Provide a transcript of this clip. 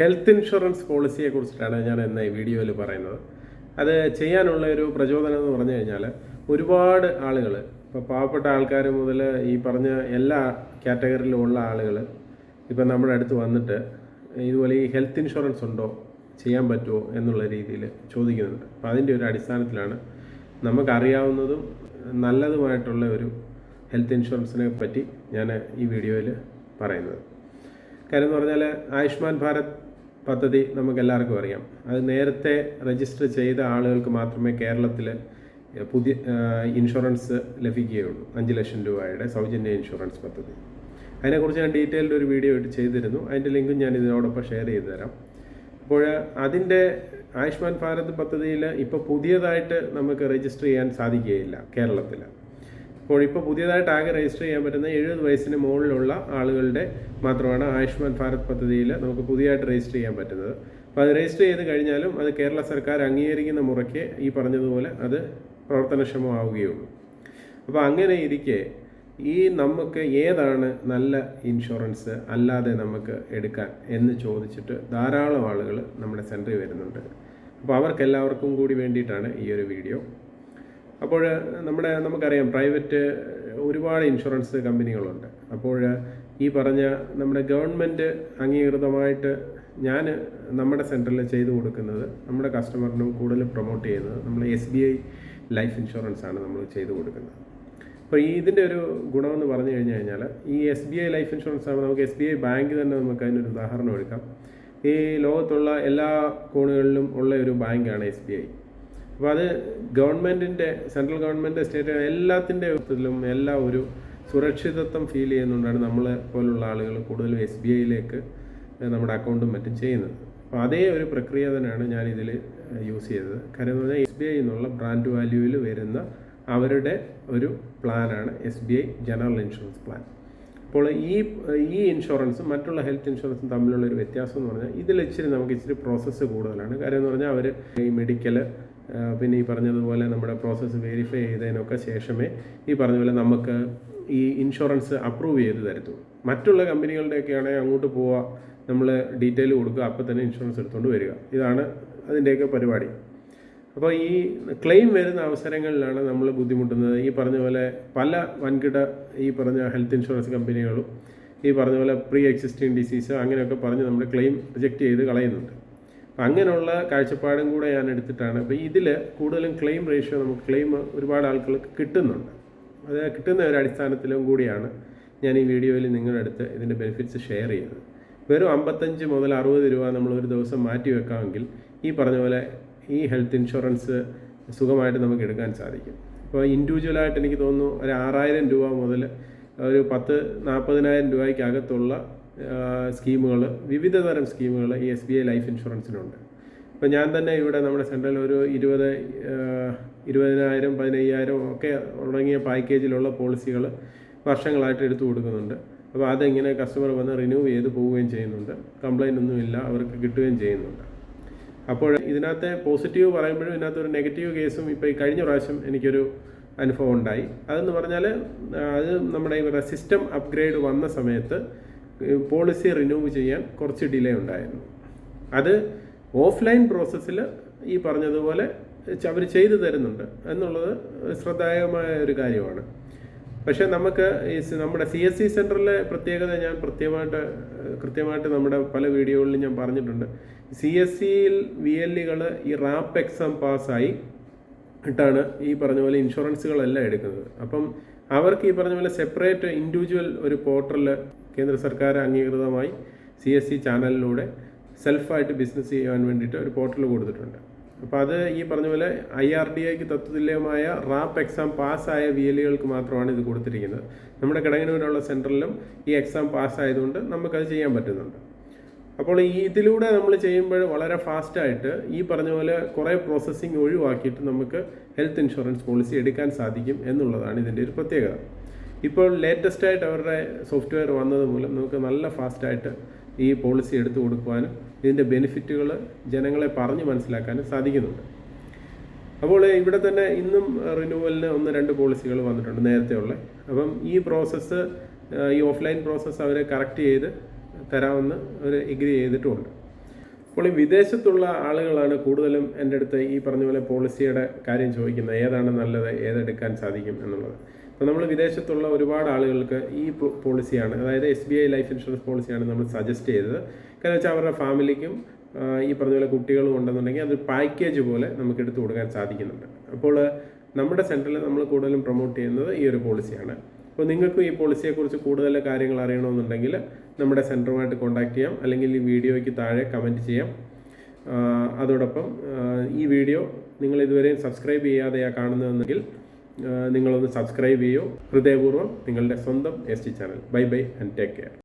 Health insurance പോളിസിയെ കുറിച്ചിട്ടാണ് ഞാൻ ഇന്ന് ഈ വീഡിയോയിൽ പറയുന്നത്. അത് ചെയ്യാനുള്ള ഒരു പ്രചോദനം എന്ന് പറഞ്ഞു കഴിഞ്ഞാൽ ഒരുപാട് ആളുകൾ ഇപ്പോൾ പാവപ്പെട്ട ആൾക്കാർ മുതൽ ഈ പറഞ്ഞ എല്ലാ കാറ്റഗറിയിലും ഉള്ള ആളുകൾ ഇപ്പം നമ്മുടെ അടുത്ത് വന്നിട്ട് ഇതുപോലെ ഈ ഹെൽത്ത് ഇൻഷുറൻസ് ഉണ്ടോ ചെയ്യാൻ പറ്റുമോ എന്നുള്ള രീതിയിൽ ചോദിക്കുന്നുണ്ട്. അപ്പോൾ അതിന്റെ ഒരു അടിസ്ഥാനത്തിലാണ് നമുക്കറിയാവുന്നതും നല്ലതുമായിട്ടുള്ള ഒരു ഹെൽത്ത് ഇൻഷുറൻസിനെ പറ്റി ഞാൻ ഈ വീഡിയോയിൽ പറയുന്നത്. കാര്യം എന്ന് പറഞ്ഞാൽ ആയുഷ്മാൻ ഭാരത് പദ്ധതി നമുക്ക് എല്ലാവർക്കും അറിയാം. അത് നേരത്തെ രജിസ്റ്റർ ചെയ്ത ആളുകൾക്ക് മാത്രമേ കേരളത്തിൽ പുതിയ ഇൻഷുറൻസ് ലഭിക്കുകയുള്ളൂ. അഞ്ച് ലക്ഷം രൂപയുടെ സൗജന്യ ഇൻഷുറൻസ് പദ്ധതി. അതിനെക്കുറിച്ച് ഞാൻ ഡീറ്റെയിൽഡ് ഒരു വീഡിയോ ഇട്ട് ചെയ്തിരുന്നു. അതിന്റെ ലിങ്കും ഞാൻ ഇതിനോടൊപ്പം ഷെയർ ചെയ്തു തരാം. അപ്പോൾ അതിന്റെ ആയുഷ്മാൻ ഭാരത് പദ്ധതിയിൽ ഇപ്പോൾ പുതിയതായിട്ട് നമുക്ക് രജിസ്റ്റർ ചെയ്യാൻ സാധിക്കുകയില്ല കേരളത്തിൽ അപ്പോൾ ഇപ്പോൾ പുതിയതായിട്ട് ആകെ രജിസ്റ്റർ ചെയ്യാൻ പറ്റുന്ന എഴുപത് വയസ്സിന് മുകളിലുള്ള ആളുകളുടെ മാത്രമാണ് ആയുഷ്മാൻ ഭാരത് പദ്ധതിയിൽ നമുക്ക് പുതിയതായിട്ട് രജിസ്റ്റർ ചെയ്യാൻ പറ്റുന്നത്. അപ്പോൾ അത് രജിസ്റ്റർ ചെയ്ത് കഴിഞ്ഞാലും അത് കേരള സർക്കാർ അംഗീകരിക്കുന്ന മുറയ്ക്ക് ഈ പറഞ്ഞതുപോലെ അത് പ്രവർത്തനക്ഷമമാവുകയുള്ളൂ അപ്പോൾ അങ്ങനെ ഇരിക്കെ ഈ നമുക്ക് ഏതാണ് നല്ല ഇൻഷുറൻസ് അല്ലാതെ നമുക്ക് എടുക്കാൻ എന്ന് ചോദിച്ചിട്ട് ധാരാളം ആളുകൾ നമ്മുടെ സെന്ററിൽ വരുന്നുണ്ട്. അപ്പോൾ അവർക്കെല്ലാവർക്കും കൂടി വേണ്ടിയിട്ടാണ് ഈ ഒരു വീഡിയോ. അപ്പോൾ നമ്മുടെ നമുക്കറിയാം പ്രൈവറ്റ് ഒരുപാട് ഇൻഷുറൻസ് കമ്പനികളുണ്ട്. അപ്പോൾ ഈ പറഞ്ഞ നമ്മുടെ ഗവൺമെന്റ് അംഗീകൃതമായിട്ട് ഞാൻ നമ്മുടെ സെന്ററിൽ ചെയ്തു കൊടുക്കുന്നത് നമ്മുടെ കസ്റ്റമറിനും കൂടുതൽ പ്രൊമോട്ട് ചെയ്യുന്നത് നമ്മൾ S B I life insurance ആണ് നമ്മൾ ചെയ്തു കൊടുക്കുന്നത്. അപ്പോൾ ഈ ഇതിന്റെ ഒരു ഗുണമെന്ന് പറഞ്ഞു കഴിഞ്ഞു കഴിഞ്ഞാൽ ഈ S B I life insurance ആകുമ്പോൾ നമുക്ക് എസ് ബി ഐ ബാങ്ക് തന്നെ നമുക്ക് അതിനൊരു ഉദാഹരണം എടുക്കാം. ഈ ലോകത്തുള്ള എല്ലാ കോണുകളിലും ഉള്ള ഒരു ബാങ്കാണ് എസ് ബി ഐ. അപ്പോൾ അത് ഗവൺമെന്റിന്റെ സെൻട്രൽ ഗവൺമെന്റ് സ്റ്റേറ്റ് എല്ലാത്തിന്റെ ഇതിലും എല്ലാം ഒരു സുരക്ഷിതത്വം ഫീൽ ചെയ്യുന്നുണ്ടാണ് നമ്മളെ പോലുള്ള ആളുകൾ കൂടുതലും എസ് ബി ഐയിലേക്ക് നമ്മുടെ അക്കൗണ്ടും മറ്റും ചെയ്യുന്നത്. അപ്പോൾ അതേ ഒരു പ്രക്രിയ തന്നെയാണ് ഞാൻ ഇതിൽ യൂസ് ചെയ്തത്. കാര്യം എന്ന് പറഞ്ഞാൽ എസ് ബി ഐ എന്നുള്ള ബ്രാൻഡ് വാല്യൂവിൽ വരുന്ന അവരുടെ ഒരു പ്ലാനാണ് S B I general insurance plan അപ്പോൾ ഈ ഈ ഇൻഷുറൻസും മറ്റുള്ള ഹെൽത്ത് ഇൻഷുറൻസും തമ്മിലുള്ള ഒരു വ്യത്യാസം എന്ന് പറഞ്ഞാൽ ഇതിൽ ഇച്ചിരി നമുക്ക് ഇച്ചിരി പ്രോസസ്സ് കൂടുതലാണ്. കാര്യം എന്ന് പറഞ്ഞാൽ അവർ ഈ മെഡിക്കൽ പിന്നെ ഈ പറഞ്ഞതുപോലെ നമ്മുടെ പ്രോസസ്സ് വെരിഫൈ ചെയ്തതിനൊക്കെ ശേഷമേ ഈ പറഞ്ഞ പോലെ നമുക്ക് ഈ ഇൻഷുറൻസ് അപ്രൂവ് ചെയ്ത് തരത്തുള്ളൂ മറ്റുള്ള കമ്പനികളുടെയൊക്കെ ആണെങ്കിൽ അങ്ങോട്ട് പോവുക നമ്മൾ ഡീറ്റെയിൽ കൊടുക്കുക അപ്പോൾ തന്നെ ഇൻഷുറൻസ് എടുത്തുകൊണ്ട് വരിക. ഇതാണ് അതിന്റെയൊക്കെ പരിപാടി. അപ്പോൾ ഈ ക്ലെയിം വരുന്ന അവസരങ്ങളിലാണ് നമ്മൾ ബുദ്ധിമുട്ടുന്നത്. ഈ പറഞ്ഞ പോലെ പല വൻകിട ഈ പറഞ്ഞ ഹെൽത്ത് ഇൻഷുറൻസ് കമ്പനികളും ഈ പറഞ്ഞ പോലെ പ്രീ എക്സിസ്റ്റിംഗ് ഡിസീസ് അങ്ങനെയൊക്കെ പറഞ്ഞ് നമ്മൾ ക്ലെയിം റിജക്റ്റ് ചെയ്ത് കളയുന്നുണ്ട്. അങ്ങനെയുള്ള കാഴ്ചപ്പാടും കൂടെ ഞാൻ എടുത്തിട്ടാണ്. അപ്പോൾ ഇതിൽ കൂടുതലും ക്ലെയിം റേഷ്യോ നമുക്ക് ക്ലെയിം ഒരുപാട് ആൾക്കാർക്ക് കിട്ടുന്നുണ്ട്. അത് കിട്ടുന്ന ഒരു അടിസ്ഥാനത്തിലും കൂടിയാണ് ഞാൻ ഈ വീഡിയോയിൽ നിങ്ങളുടെ അടുത്ത് ഇതിന്റെ ബെനിഫിറ്റ്സ് ഷെയർ ചെയ്യുന്നത്. വെറും അമ്പത്തഞ്ച് മുതൽ അറുപത് രൂപ നമ്മൾ ഒരു ദിവസം മാറ്റി വെക്കാമെങ്കിൽ ഈ പറഞ്ഞ പോലെ ഈ ഹെൽത്ത് ഇൻഷുറൻസ് സുഖമായിട്ട് നമുക്ക് എടുക്കാൻ സാധിക്കും. ഇപ്പോൾ ഇൻഡിവിജ്വലായിട്ട് എനിക്ക് തോന്നുന്നു ഒരു ആറായിരം രൂപ മുതൽ ഒരു പത്ത് നാൽപ്പതിനായിരം രൂപയ്ക്കകത്തുള്ള സ്കീമുകൾ വിവിധ തരം സ്കീമുകൾ ഈ എസ് ബി ഐ ലൈഫ് ഇൻഷുറൻസിനുണ്ട്. ഇപ്പം ഞാൻ തന്നെ ഇവിടെ നമ്മുടെ സെൻട്രൽ ഒരു ഇരുപത് ഇരുപതിനായിരം പതിനയ്യായിരം ഒക്കെ തുടങ്ങിയ പാക്കേജിലുള്ള പോളിസികൾ വർഷങ്ങളായിട്ട് എടുത്തു കൊടുക്കുന്നുണ്ട്. അപ്പോൾ അതെങ്ങനെ കസ്റ്റമർ വന്ന് റിന്യൂ ചെയ്ത് പോവുകയും ചെയ്യുന്നുണ്ട്. കംപ്ലൈന്റ് ഒന്നുമില്ല അവർക്ക് കിട്ടുകയും ചെയ്യുന്നുണ്ട്. അപ്പോൾ ഇതിനകത്തെ പോസിറ്റീവ് പറയുമ്പോഴും ഇതിനകത്ത് ഒരു നെഗറ്റീവ് കേസും ഇപ്പോൾ ഈ കഴിഞ്ഞ പ്രാവശ്യം എനിക്കൊരു അനുഭവം ഉണ്ടായി. അതെന്ന് പറഞ്ഞാൽ അത് നമ്മുടെ ഇവിടെ സിസ്റ്റം അപ്ഗ്രേഡ് വന്ന സമയത്ത് പോളിസി റിന്യൂവ് ചെയ്യാൻ കുറച്ച് ഡിലേ ഉണ്ടായിരുന്നു. അത് ഓഫ്ലൈൻ പ്രോസസ്സിൽ ഈ പറഞ്ഞതുപോലെ അവർ ചെയ്തു തരുന്നുണ്ട് എന്നുള്ളത് ശ്രദ്ധായകമായ ഒരു കാര്യമാണ്. പക്ഷേ നമുക്ക് ഈ നമ്മുടെ സി എസ് സി സെന്ററിലെ പ്രത്യേകത ഞാൻ പ്രത്യേകമായിട്ട് കൃത്യമായിട്ട് നമ്മുടെ പല വീഡിയോകളിലും ഞാൻ പറഞ്ഞിട്ടുണ്ട്. സി എസ് സിയിൽ വി എൽ ഇകൾ ഈ റാപ്പ് എക്സാം പാസ്സായി ഇട്ടാണ് ഈ പറഞ്ഞ പോലെ ഇൻഷുറൻസുകളെല്ലാം എടുക്കുന്നത്. അപ്പം അവർക്ക് ഈ പറഞ്ഞ പോലെ സെപ്പറേറ്റ് ഇൻഡിവിജ്വൽ ഒരു പോർട്ടലിൽ കേന്ദ്ര സർക്കാർ അംഗീകൃതമായി സി എസ് സി ചാനലിലൂടെ സെൽഫായിട്ട് ബിസിനസ് ചെയ്യാൻ വേണ്ടിയിട്ട് ഒരു പോർട്ടൽ കൊടുത്തിട്ടുണ്ട്. അപ്പോൾ അത് ഈ പറഞ്ഞ പോലെ ഐ ആർ ഡി ഐക്ക് തത്വതുല്യമായ റാപ്പ് എക്സാം പാസ്സായ വി എൽ ഇകൾക്ക് മാത്രമാണ് ഇത് കൊടുത്തിരിക്കുന്നത്. നമ്മുടെ കിടങ്ങനൂരുള്ള സെന്ററിലും ഈ എക്സാം പാസ്സായതുകൊണ്ട് നമുക്കത് ചെയ്യാൻ പറ്റുന്നുണ്ട്. അപ്പോൾ ഈ ഇതിലൂടെ നമ്മൾ ചെയ്യുമ്പോൾ വളരെ ഫാസ്റ്റായിട്ട് ഈ പറഞ്ഞ പോലെ കുറേ പ്രോസസ്സിങ് ഒഴിവാക്കിയിട്ട് നമുക്ക് ഹെൽത്ത് ഇൻഷുറൻസ് പോളിസി എടുക്കാൻ സാധിക്കും എന്നുള്ളതാണ് ഇതിന്റെ ഒരു പ്രത്യേകത. ഇപ്പോൾ ലേറ്റസ്റ്റ് ആയിട്ട് അവരുടെ സോഫ്റ്റ്വെയർ വന്നത് മൂലം നമുക്ക് നല്ല ഫാസ്റ്റായിട്ട് ഈ പോളിസി എടുത്തു കൊടുക്കുവാനും ഇതിന്റെ ബെനിഫിറ്റുകൾ ജനങ്ങളെ പറഞ്ഞു മനസ്സിലാക്കാനും സാധിക്കുന്നുണ്ട്. അപ്പോൾ ഇവിടെ തന്നെ ഇന്നും റിന്യൂവലിന് ഒന്ന് രണ്ട് പോളിസികൾ വന്നിട്ടുണ്ട് നേരത്തെ ഉള്ള അപ്പം ഈ പ്രോസസ്സ് ഈ ഓഫ്ലൈൻ പ്രോസസ്സ് അവർ കറക്റ്റ് ചെയ്ത് തരാമെന്ന് അവർ എഗ്രി ചെയ്തിട്ടുമുണ്ട് അപ്പോൾ ഈ വിദേശത്തുള്ള ആളുകളാണ് കൂടുതലും എന്റെ അടുത്ത് ഈ പറഞ്ഞ പോലെ പോളിസിയുടെ കാര്യം ചോദിക്കുന്നത്. ഏതാണ് നല്ലത് ഏതെടുക്കാൻ സാധിക്കും എന്നുള്ളത്. അപ്പോൾ നമ്മൾ വിദേശത്തുള്ള ഒരുപാട് ആളുകൾക്ക് ഈ പോളിസിയാണ് അതായത് S B I life insurance പോളിസിയാണ് നമ്മൾ സജസ്റ്റ് ചെയ്തത്. കാരണം വെച്ചാൽ അവരുടെ ഫാമിലിക്കും ഈ പറഞ്ഞ പോലെ കുട്ടികളും ഉണ്ടെന്നുണ്ടെങ്കിൽ അതൊരു പാക്കേജ് പോലെ നമുക്ക് എടുത്തു കൊടുക്കാൻ സാധിക്കുന്നുണ്ട്. അപ്പോൾ നമ്മുടെ സെന്ററിൽ നമ്മൾ കൂടുതലും പ്രൊമോട്ട് ചെയ്യുന്നത് ഈ ഒരു പോളിസിയാണ് അപ്പോൾ നിങ്ങൾക്കും ഈ പോളിസിയെക്കുറിച്ച് കൂടുതൽ കാര്യങ്ങൾ അറിയണമെന്നുണ്ടെങ്കിൽ നമ്മുടെ സെന്ററുമായിട്ട് കോൺടാക്ട് ചെയ്യാം. അല്ലെങ്കിൽ ഈ വീഡിയോയ്ക്ക് താഴെ കമന്റ് ചെയ്യാം. അതോടൊപ്പം ഈ വീഡിയോ നിങ്ങൾ ഇതുവരെയും സബ്സ്ക്രൈബ് ചെയ്യാതെയാണ് കാണുന്നതെങ്കിൽ നിങ്ങളൊന്ന് സബ്സ്ക്രൈബ് ചെയ്യൂ. ഹൃദയപൂർവം നിങ്ങളുടെ സ്വന്തം S T channel. Bye bye and take care